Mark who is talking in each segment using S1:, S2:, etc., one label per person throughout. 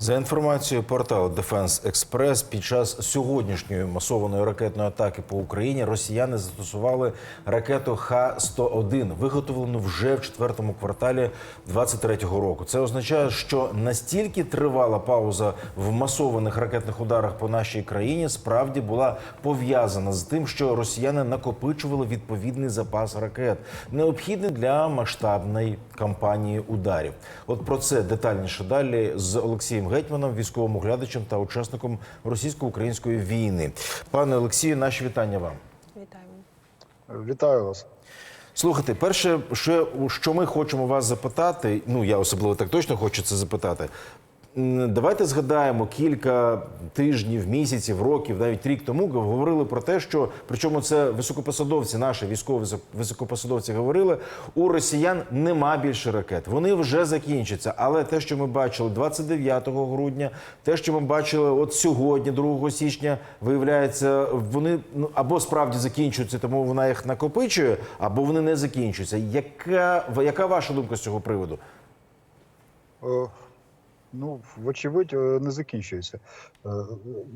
S1: За інформацією порталу Defense Express, під час сьогоднішньої масованої ракетної атаки по Україні росіяни застосували ракету Х-101, виготовлену вже в четвертому кварталі 23-го року. Це означає, що настільки тривала пауза в масованих ракетних ударах по нашій країні справді була пов'язана з тим, що росіяни накопичували відповідний запас ракет, необхідний для масштабної кампанії ударів. От про це детальніше далі з Олексієм Гетьманом, військовим оглядачем та учасником російсько-української війни. Пане Олексію, наші вітання вам.
S2: Вітаємо.
S3: Вітаю вас.
S1: Слухайте, перше, що, що ми хочемо вас запитати, ну я особливо так точно хочу це запитати. Давайте згадаємо кілька тижнів, місяців, років, навіть рік тому говорили про те, що причому це високопосадовці, наші військові високопосадовці говорили, у росіян нема більше ракет. Вони вже закінчаться. Але те, що ми бачили 29 грудня, те, що ми бачили от сьогодні, 2 січня, виявляється, вони ну або справді закінчуються, тому вона їх накопичує, або вони не закінчуються. Яка яка ваша думка з цього приводу?
S3: Е, Ну, вочевидь, е, не закінчується. Е,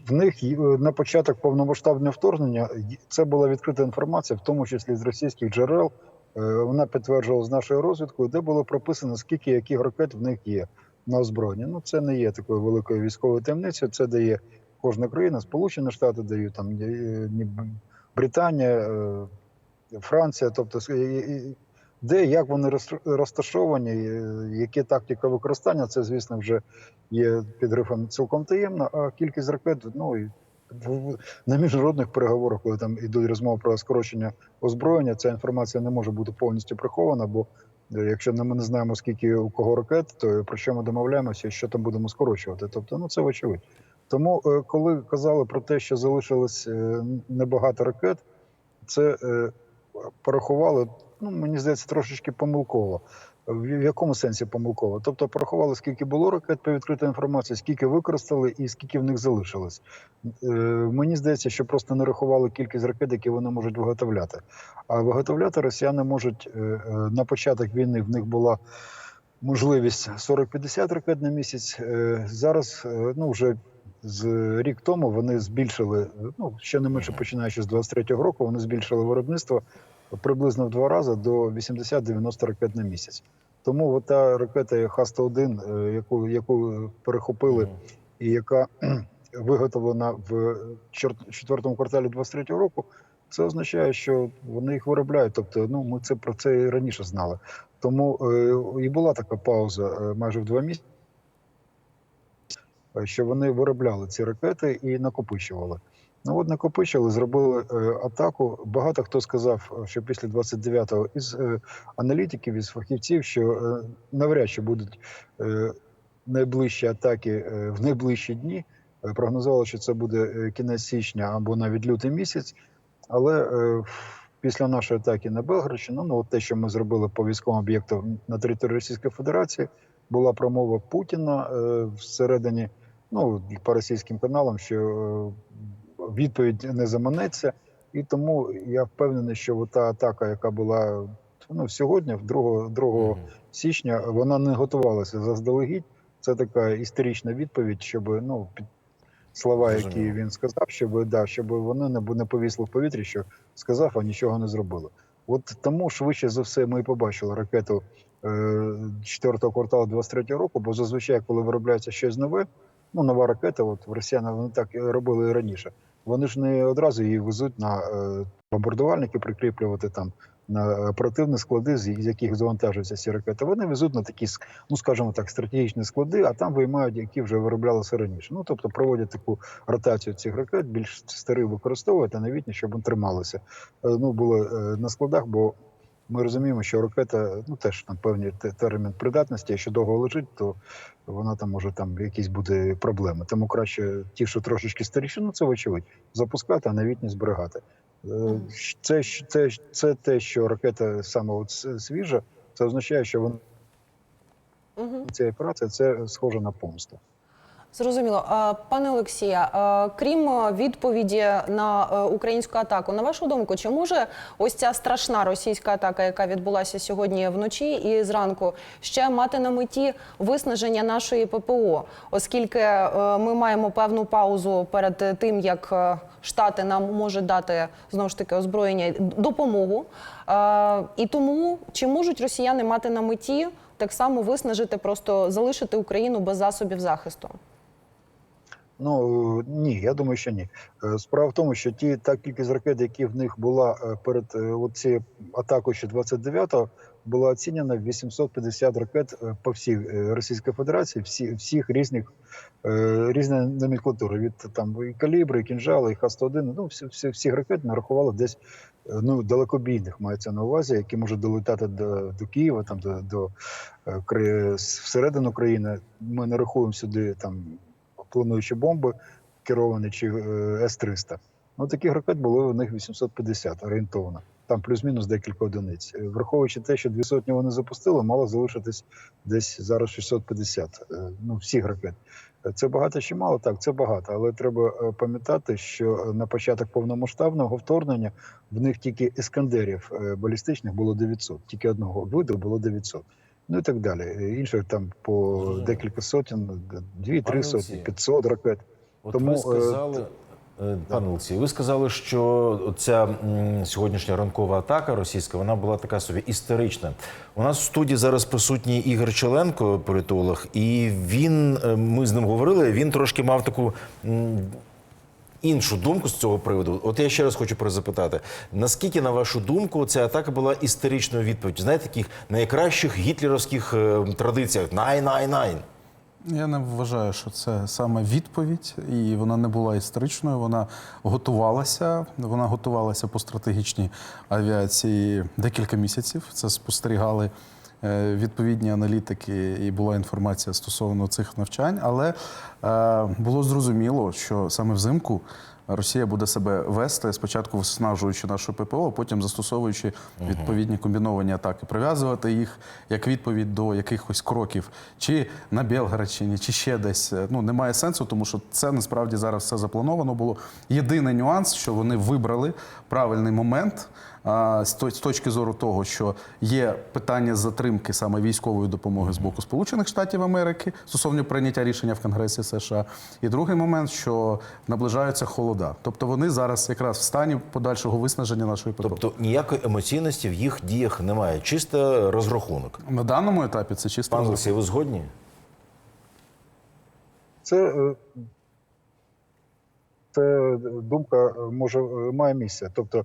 S3: В них на початок повномасштабного вторгнення це була відкрита інформація, в тому числі з російських джерел. Е, Вона підтверджувалась нашою розвідкою, де було прописано, скільки яких ракет в них є на озброєнні. Ну, це не є такою великою військовою таємницею. Це дає кожна країна, Сполучені Штати дають там е, Британія, е, Франція, тобто де як вони розташовані, е, яка тактика використання, це, звісно, вже є під грифом цілком таємно. А кількість ракет, ну і на міжнародних переговорах, коли там ідуть розмови про скорочення озброєння, ця інформація не може бути повністю прихована, бо е, якщо ми не знаємо, скільки у кого ракет, то про що ми домовляємося, і що там будемо скорочувати. Тобто, ну це вочевидь. Тому, е, коли казали про те, що залишилось небагато ракет, це порахували, ну мені здається, трошечки помилково. В якому сенсі помилково? Тобто порахували, скільки було ракет по відкритій інформації, скільки використали і скільки в них залишилось. Е, мені здається, що просто не рахували кількість ракет, які вони можуть виготовляти. А виготовляти росіяни можуть е, е, на початок війни в них була можливість 40-50 ракет на місяць. Е, зараз, е, ну вже з рік тому вони збільшили, ну ще не менше починаючи з 23-го року, вони збільшили виробництво приблизно в два рази до 80-90 ракет на місяць. Тому от та ракета Х-101, е, яку, яку перехопили і яка виготовлена в четвертому кварталі 23-го року, це означає, що вони їх виробляють. Тобто, ну ми це про це і раніше знали. Тому е, і була така пауза е, майже в два місяці, що вони виробляли ці ракети і накопичували. Ну от накопичили, зробили е, атаку. Багато хто сказав, що після 29-го із е, аналітиків, із фахівців, що е, навряд чи будуть е, найближчі атаки е, в найближчі дні. Е, Прогнозували, що це буде е, кінець січня або навіть лютий місяць. Але е, після нашої атаки на Белградщину, ну от те, що ми зробили по військовим об'єктам на території Російської Федерації, була промова Путіна е, всередині, ну по російським каналам, що е, відповідь не заманеться. І тому я впевнений, що та атака, яка була ну, сьогодні, 2, 2 січня, вона не готувалася заздалегідь. Це така історична відповідь, щоб ну під слова, які він сказав, щоб да, щоб вони не, не повісли в повітрі, що сказав, а нічого не зробили. От тому швидше за все ми і побачили ракету е, четвертого кварталу 23-го року, бо зазвичай, коли виробляється щось нове, ну нова ракета, от росіяни вони так робили і раніше. Вони ж не одразу її везуть на е, бомбардувальники, прикріплювати там на оперативні склади, з яких завантажуються ці ракети. Вони везуть на такі, ну скажімо так, стратегічні склади, а там виймають, які вже вироблялися раніше. Ну тобто проводять таку ротацію цих ракет, більш старі використовують, а новітні, щоб вони трималися. Е, Ну було е, на складах, бо ми розуміємо, що ракета, ну теж там певний термін придатності, якщо довго лежить, то вона там може там якісь буде проблеми. Тому краще ті, що трошечки старіші, ну це вочевидь, запускати, а новітні зберігати. Е, Це, це, це те, що ракета саме от свіжа, це означає, що вона
S2: Угу.
S3: ця операція це схоже на помсту.
S2: Зрозуміло. Пане Олексія, крім відповіді на українську атаку, на вашу думку, чи може ось ця страшна російська атака, яка відбулася сьогодні вночі і зранку, ще мати на меті виснаження нашої ППО, оскільки ми маємо певну паузу перед тим, як Штати нам можуть дати знову ж таки озброєння допомогу. І тому чи можуть росіяни мати на меті так само виснажити, просто залишити Україну без засобів захисту?
S3: Ну ні, я думаю, що ні. Е, Справа в тому, що ті та кількість ракет, які в них була е, перед е, цією атакою ще 29-го, була оцінена в 850 ракет по всій Російській Федерації, всі, всіх різних різної номенклатури. Від там і калібри, і кінжали, і Х-101, ну всі, всі, всіх ракет нарахували десь ну, далекобійних мається на увазі, які можуть долетати до, до Києва, там до, до всередину країни. Ми не рахуємо сюди там плануючі бомби керовані чи е, С-300. Ну, таких ракет було у них 850 орієнтовно. Там плюс-мінус декілька одиниць. Е, Враховуючи те, що дві сотні вони запустили, мало залишитись десь зараз 650 е, ну, всіх ракет. Це багато чи мало? Так, це багато. Але треба пам'ятати, що на початок повномасштабного вторгнення в них тільки іскандерів балістичних було 900, тільки одного виду було 900. Ну і так далі. Інших там по
S1: Зрозуміло.
S3: декілька сотень, дві-три сотні,
S1: Олексію.
S3: 500 ракет.
S1: От
S3: Тому,
S1: ви
S3: е,
S1: сказали, е, пане Олексій, ви сказали, що ця сьогоднішня ранкова атака російська вона була така собі історична. У нас в студії зараз присутній Ігор Челенко, політолог, і він е, ми з ним говорили. Він трошки мав таку. Іншу думку з цього приводу, от я ще раз хочу перезапитати: наскільки, на вашу думку, ця атака була історичною відповіддю? Знаєте, таких найкращих гітлерівських е, традиціях най-най-най.
S4: Я не вважаю, що це саме відповідь, і вона не була історичною. Вона готувалася. Вона готувалася по стратегічній авіації декілька місяців. Це спостерігали відповідні аналітики, і була інформація стосовно цих навчань. Але е, було зрозуміло, що саме взимку. Росія буде себе вести спочатку виснажуючи нашу ППО, а потім застосовуючи відповідні комбіновані атаки, прив'язувати їх як відповідь до якихось кроків, чи на Білгородщині, чи ще десь. Ну немає сенсу, тому що це насправді зараз все заплановано було. Єдиний нюанс, що вони вибрали правильний момент з точки зору того, що є питання затримки саме військової допомоги з боку Сполучених Штатів Америки стосовно прийняття рішення в Конгресі США. І другий момент, що наближаються холода. Тобто вони зараз якраз в стані подальшого виснаження нашої ППО.
S1: Тобто ніякої емоційності в їх діях немає, чисто розрахунок.
S4: На даному етапі це чисто розрахунок.
S1: Олексій, ви згодні?
S3: Це, е, це думка е, може е, має місце. Тобто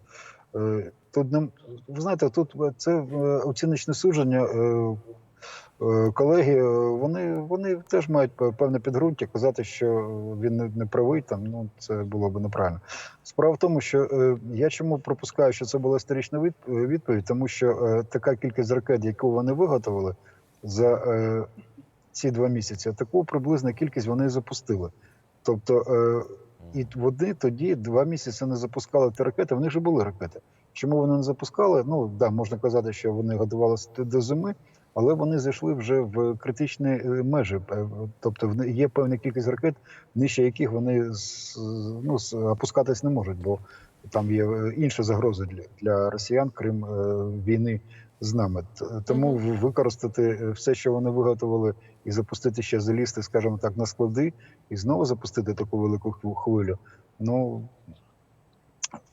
S3: тут не ви знаєте, тут е, це е, оціночне судження. е, е, Колеги, е, вони, вони теж мають певне підґрунтя казати, що він не, правий. Там ну це було б неправильно. Справа в тому, що е, я чому пропускаю, що це була історична від- е, відповідь, тому що е, така кількість ракет, яку вони виготовили за е, ці два місяці, таку приблизну кількість вони запустили. Тобто, е, і вони тоді два місяці не запускали ті ракети. В них же були ракети. Чому вони не запускали? Ну да, можна казати, що вони готувалися до зими, але вони зайшли вже в критичні е, межі. Тобто, є певна кількість ракет, нижче яких вони ну, опускатись не можуть, бо там є е, інші загрози для, для росіян, крім е, війни з нами. Тому використати е, все, що вони виготовили, і запустити ще залізти, скажімо так, на склади, і знову запустити таку велику хвилю-. Ну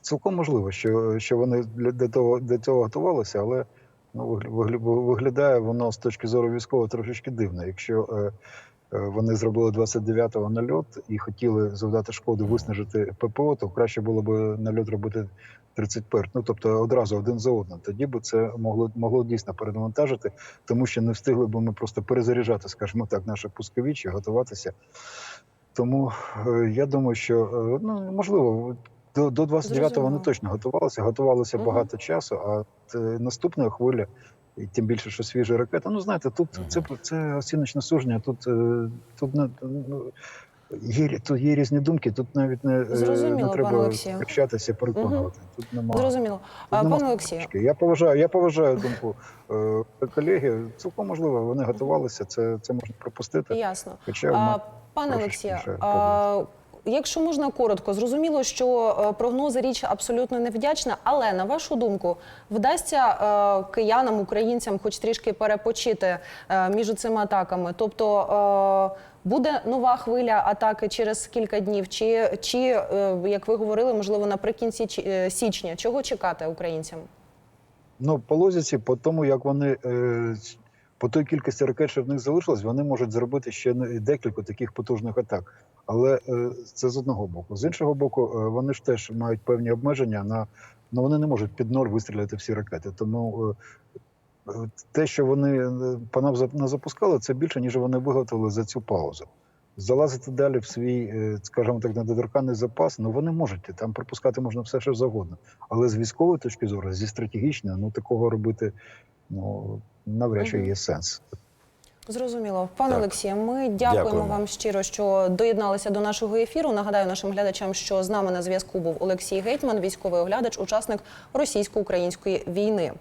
S3: цілком можливо, що, що вони для, того для цього готувалися, але ну вигля- вигля- виглядає воно з точки зору військового трошечки дивно. Якщо е, вони зробили 29-го нальот і хотіли завдати шкоду, виснажити ППО, то краще було б нальот робити 31, ну тобто одразу один за одним. Тоді б це могло могло дійсно перенавантажити, тому що не встигли б ми просто перезаряджати, скажімо так, наші пусковічі, готуватися. Тому е, я думаю, що е, ну можливо. До, до 29-го вони точно готувалися,
S2: Мгм.
S3: багато часу, а е, наступної хвилі, і тим більше, що свіжа ракета. Ну знаєте, тут це це оціночне судження. Тут, е, тут не Є, тут є різні думки, тут навіть не, е, не треба сперечатися, переконувати. Тут немає.
S2: Зрозуміло.
S3: Тут нема
S2: Пане Олексію.
S3: Я поважаю, я поважаю думку е, колеги. Цілком можливо, вони готувалися, це, це можна пропустити.
S2: ясно.
S3: Хоча
S2: А, пане Олексію, якщо можна коротко, зрозуміло, що е, прогнози річ абсолютно невдячна, але на вашу думку, вдасться е, киянам, українцям, хоч трішки перепочити е, між цими атаками? Тобто буде нова хвиля атаки через кілька днів, чи, чи як ви говорили, можливо, наприкінці січня? Чого чекати українцям?
S3: Ну, по логіці, по тому, як вони по той кількості ракет, що в них залишилось, вони можуть зробити ще декілька таких потужних атак. Але е, це з одного боку. З іншого боку, е, вони ж теж мають певні обмеження на ну вони не можуть під ноль вистріляти всі ракети. Тому е, те, що вони е, по нам не запускали, це більше ніж вони виготовили за цю паузу. Залазити далі в свій, е, скажімо так, недоторканний запас, ну вони можуть там пропускати можна все, що завгодно. Але з військової точки зору, зі стратегічної, ну такого робити ну навряд чи є сенс.
S2: Зрозуміло, пане. Олексію. Ми дякуємо,
S1: Дякуємо.
S2: вам щиро, що доєдналися до нашого ефіру. Нагадаю нашим глядачам, що з нами на зв'язку був Олексій Гетьман, військовий оглядач, учасник російсько-української війни.